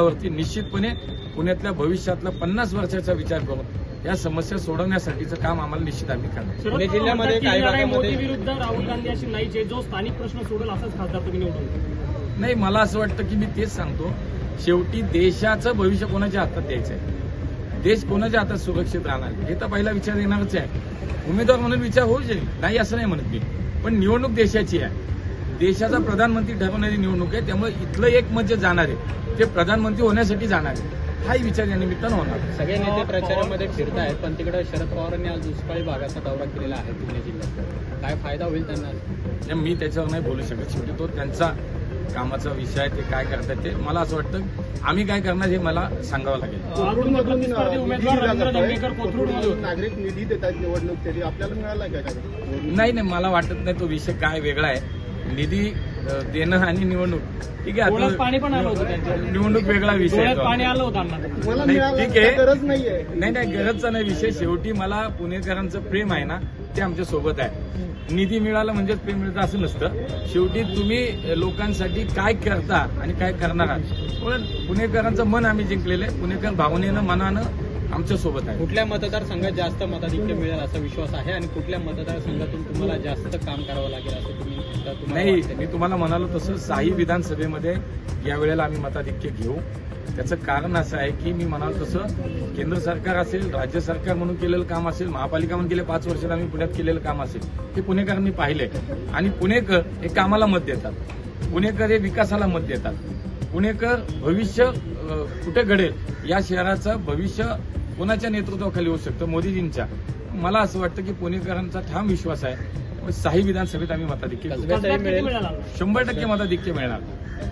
वरती निश्चितपणे पुण्यातल्या भविष्यातला पन्नास वर्षाचा विचार करून या समस्या सोडवण्यासाठीचं काम आम्हाला निश्चित आम्ही करणार. पुणे जिल्ह्यामध्ये काही भागामध्ये- विरुद्ध राहुल गांधी अशी आहे जो स्थानिक प्रश्न सोडेल असंच खासदार तुम्ही निवडून नाही मला असं वाटतं की मी तेच सांगतो. शेवटी देशाचं भविष्य कोणाच्या हातात द्यायचं आहे देश कोणाच्या हातात सुरक्षित राहणार? हे तर पहिला विचार येणारच आहे. उमेदवार म्हणून विचार होऊ शकेल. नाही असं नाही म्हणत मी. पण निवडणूक देशाची आहे. देशाचा प्रधानमंत्री ठरवणारी निवडणूक आहे त्यामुळे इथलं एक मत जे जाणार आहे ते प्रधानमंत्री होण्यासाठी जाणार आहे. हाही विचार या निमित्तानं होणार सगळे नेते प्रचारामध्ये फिरतायत पण तिकडे शरद पवारांनी आज दुष्काळी भागाचा दौरा केलेला आहे पुणे जिल्ह्यात. काय फायदा होईल त्यांना? म्हणजे मी त्याच्यावर नाही बोलू शकत. शेवटी तो त्यांचा कामाचा विषय आहे ते काय करतात ते. मला असं वाटतं आम्ही काय करणार हे मला सांगावं लागेल. नागरिक निधी देतात निवडणूक आपल्याला मिळाला का काय? नाही नाही मला वाटत नाही तो विषय काय वेगळा आहे. निधी देणं आणि निवडणूक. ठीक आहे आता पाणी पण आलं होतं त्यांच्या. निवडणूक वेगळा विषय आहे डोळ्यात तो. पाणी आलं होतं अण्णा तुम्हाला नाही, मिळाला ठीक आहे. गरज नाहीये. नाही नाही गरजचा नाही विषय. शेवटी मला पुणेकरांचं प्रेम आहे ना ते आमच्यासोबत आहे. निधी मिळाला म्हणजेच प्रेम मिळतं असं नसतं. शेवटी तुम्ही लोकांसाठी काय करता आणि काय करणार आहात? पण पुणेकरांचं मन आम्ही जिंकलेलं आहे. पुणेकर भावनेनं मनानं आमच्यासोबत आहे. कुठल्या मतदारसंघात जास्त मताधिक्य मिळेल असा विश्वास आहे आणि कुठल्या मतदारसंघातून तुम्हाला जास्त काम करावं लागेल असं तुम्ही नाही? मी तुम्हाला म्हणालो तसं साई विधानसभेमध्ये या वेळेला आम्ही मताधिक्य घेऊ. त्याचं कारण असं आहे की मी म्हणालो तसं केंद्र सरकार असेल राज्य सरकार म्हणून केलेलं काम असेल महापालिका म्हणून गेल्या पाच वर्षात आम्ही पुण्यात केलेलं काम असेल. हे पुणेकरांनी पाहिले. आणि पुणेकर हे कामाला मत देतात. पुणेकर हे विकासाला मत देतात. पुणेकर भविष्य कुठे घडेल या शहराचं भविष्य कोणाच्या नेतृत्वाखाली होऊ शकतं? मोदीजींच्या. मला असं वाटतं की पुणेकरांचा ठाम विश्वास आहे. साई विधानसभेत आम्ही मताधिक्य शंभर टक्के मताधिक्य मिळणार.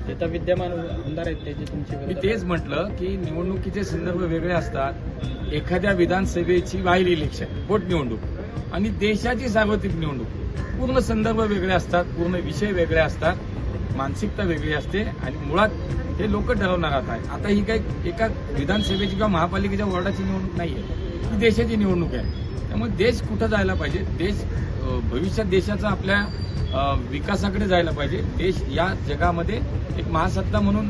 तिथं विद्यमान आमदार आहेत त्याची तुमची मी तेच म्हटलं की निवडणुकीचे संदर्भ वेगळे असतात. एखाद्या विधानसभेची वाईल इलेक्शन पोटनिवडणूक आणि देशाची सार्वत्रिक निवडणूक. पूर्ण संदर्भ वेगळे असतात पूर्ण विषय वेगळे असतात. मानसिकता वेगळी असते आणि मुळात हे लोक ठरवणार आता आहे. आता ही काही एका विधानसभेची किंवा महापालिकेच्या वॉर्डाची निवडणूक नाही आहे ही देशाची निवडणूक आहे. त्यामुळे देश कुठं जायला पाहिजे? देश भविष्यात देशाचा आपल्या विकासाकडे जायला पाहिजे. देश या जगामध्ये एक महासत्ता म्हणून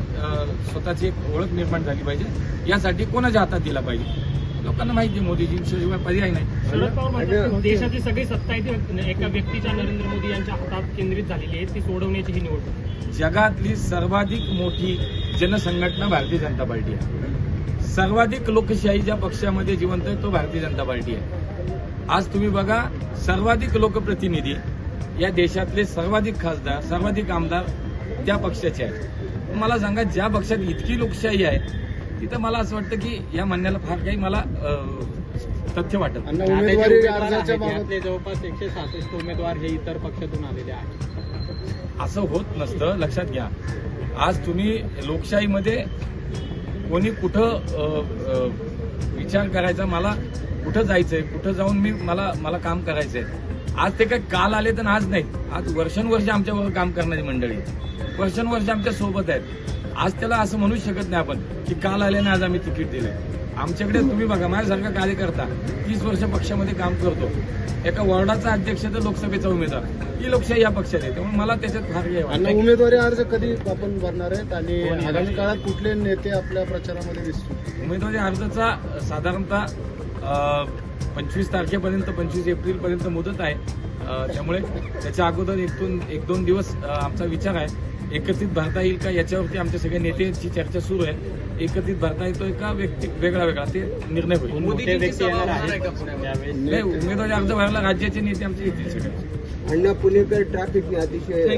स्वतःची एक ओळख निर्माण झाली पाहिजे. यासाठी कोणाच्या हातात दिला पाहिजे? लोकांना माहिती आहे मोदीजींशिवाय पर्याय नाही. देशाची सगळी सत्ता आहे ती एका व्यक्तीच्या नरेंद्र मोदी यांच्या हातात केंद्रित झालेली आहे ती सोडवण्याची ही निवडणूक जगातली सर्वाधिक मोठी जनसंघटना भारतीय जनता पार्टी आहे. सर्वाधिक लोकशाही ज्या पक्षामध्ये जिवंत आहे तो भारतीय जनता पार्टी आहे. आज तुम्ही बघा सर्वाधिक लोकप्रतिनिधी या देशातले सर्वाधिक खासदार सर्वाधिक आमदार त्या पक्षाचे आहेत. मला सांगा ज्या पक्षात इतकी लोकशाही आहे तिथं मला असं वाटतं की या म्हणण्याला फार काही मला तथ्य वाटत उमेदवारी अर्जाच्या जवळपास एकशे सहासष्ट उमेदवार हे इतर पक्षातून आलेले आहेत. असं होत नसतं. लक्षात घ्या. आज तुम्ही लोकशाहीमध्ये कोणी कुठं अ, अ, विचार करायचा मला कुठं जायचंय कुठं जाऊन मी मला मला काम करायचंय. आज ते काय काल आले तर आज नाही. आज वर्षानुवर्ष आमच्याबरोबर काम करणारी मंडळी. वर्षानुवर्ष आमच्यासोबत आहेत. आज त्याला असं म्हणूच शकत नाही आपण की काल आल्याने आज आम्ही तिकीट दिलंय आमच्याकडे तुम्ही बघा माझ्यासारखा कार्यकर्ता तीस वर्ष पक्षामध्ये काम करतो. एका वॉर्डाचा अध्यक्ष तर लोकसभेचा उमेदवार. ही लोकशाही या पक्षात आहे त्यामुळे मला त्याच्यात अण्णा नाही. उमेदवारी अर्ज कधी आपण भरणार आहेत आणि हो. आगामी काळात कुठले नेते आपल्या प्रचारामध्ये दिसतील? उमेदवारी अर्जाचा साधारणतः पंचवीस तारखेपर्यंत पंचवीस एप्रिलपर्यंत मुदत आहे. त्यामुळे त्याच्या अगोदर एक दोन एक दोन दिवस आमचा विचार आहे. एकत्रित भरता येईल का याच्यावरती आमच्या सगळ्या नेत्यांची चर्चा सुरू आहे. एकत्रित भरता येतोय का व्यक्ती वेगळा वेगळा ते निर्णय होईल. नाही उमेदवारी अर्ज भरायला राज्याचे नेते आमचे येतील सगळे. अण्णा पुणेकर ट्रॅफिक अतिशय